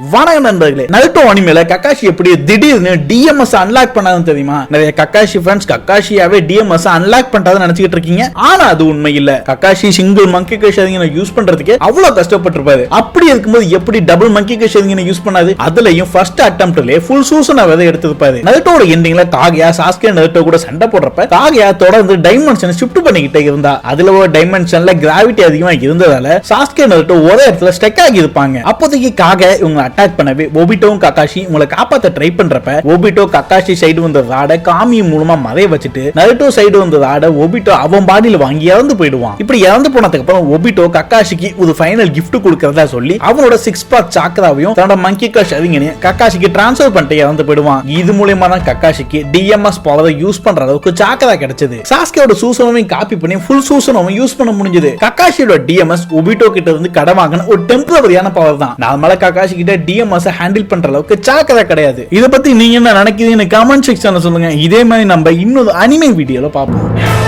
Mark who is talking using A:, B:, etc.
A: வணக்கம் நண்பர்களே. நல்டோ அனிமேல கக்காஷி எப்படி திடீர்னு டிஎம்எஸ் அன்லாக் பண்ணாதுன்னு தெரியுமா? நிறைய கக்காஷி ஃப்ரெண்ட்ஸ் கக்காஷியாவே டிஎம்எஸ் அன்லாக் பண்றதுன்னு நினைச்சிட்டு இருக்கீங்க. ஆனா அது உண்மை இல்ல. கக்காஷி சிங்கிள் மங்கி கேஷதிங்க யூஸ் பண்றதுக்கு அவ்வளவு கஷ்டப்பட்டிருப்பாரு. அப்படி இருக்கும்போது எப்படி டபுள் மங்கி கேஷதிங்க யூஸ் பண்ணாது அதுலயும் ஃபர்ஸ்ட் அட்டம்ப்ட்லயே ஃபுல் சூசன விதை எடுத்திருப்பாரு. நல்டோட எண்டிங்ல தாகையா சாஸ்கே நல்டோ கூட சண்டை போடுறப்ப காகியா தொடர்ந்து டைமென்ஷன் ஷிஃப்ட் பண்ணிக்கிட்டே இருந்தா. அதுல ஒரு டைமென்ஷன்ல கிராவிட்டி அதிகமா இருந்ததால சாஸ்கே நல்டோ ஒரே இடத்துல ஸ்டெக் ஆகி இருப்பாங்க. அப்போதைக்கு காக இவங்க அட்டாக் பண்ணவே ஒபிட்டோவும் கக்காஷி உங்களை காப்பாத்த ட்ரை பண்றப்ப ஒபிட்டோ கக்காஷி சைடு வந்த ராட காமி மூலமா மறைய வச்சுட்டு நருட்டோ சைடு வந்த ராட ஒபிட்டோ அவன் பாடியில வாங்கி இறந்து போயிடுவான். இப்படி இறந்து போனதுக்கு அப்புறம் ஒபிட்டோ கக்காஷிக்கு ஒரு ஃபைனல் கிஃப்ட் கொடுக்கறதா சொல்லி அவனோட சிக்ஸ் பாக் சாக்கராவையும் தன்னோட மங்கி காஷ் அதிங்கனையும் கக்காஷிக்கு டிரான்ஸ்ஃபர் பண்ணிட்டு இறந்து போயிடுவான். இது மூலியமா தான் கக்காஷிக்கு டிஎம்எஸ் பவரை யூஸ் பண்ற அளவுக்கு சாக்கரா கிடைச்சது. சாஸ்கேவோட சூசனமையும் காப்பி பண்ணி ஃபுல் சூசனமும் யூஸ் பண்ண முடிஞ்சது. கக்காஷியோட டிஎம்எஸ் ஒபிட்டோ கிட்ட இருந்து கடன் வாங்கின ஒரு டெம்பரரியான பவர் தான். நார்மலா கக்காஷி கிட்ட டிஎம்எஸ் ஹேண்டில் பண்ற அளவுக்கு சாக்கதா கிடையாது. இத பத்தி நீங்க என்ன நினைக்கிறீங்கன்னு கமெண்ட் செக்ஷன்ல சொல்லுங்க. இதே மாதிரி நம்ம இன்னொரு அனிமே வீடியோல பார்ப்போம்.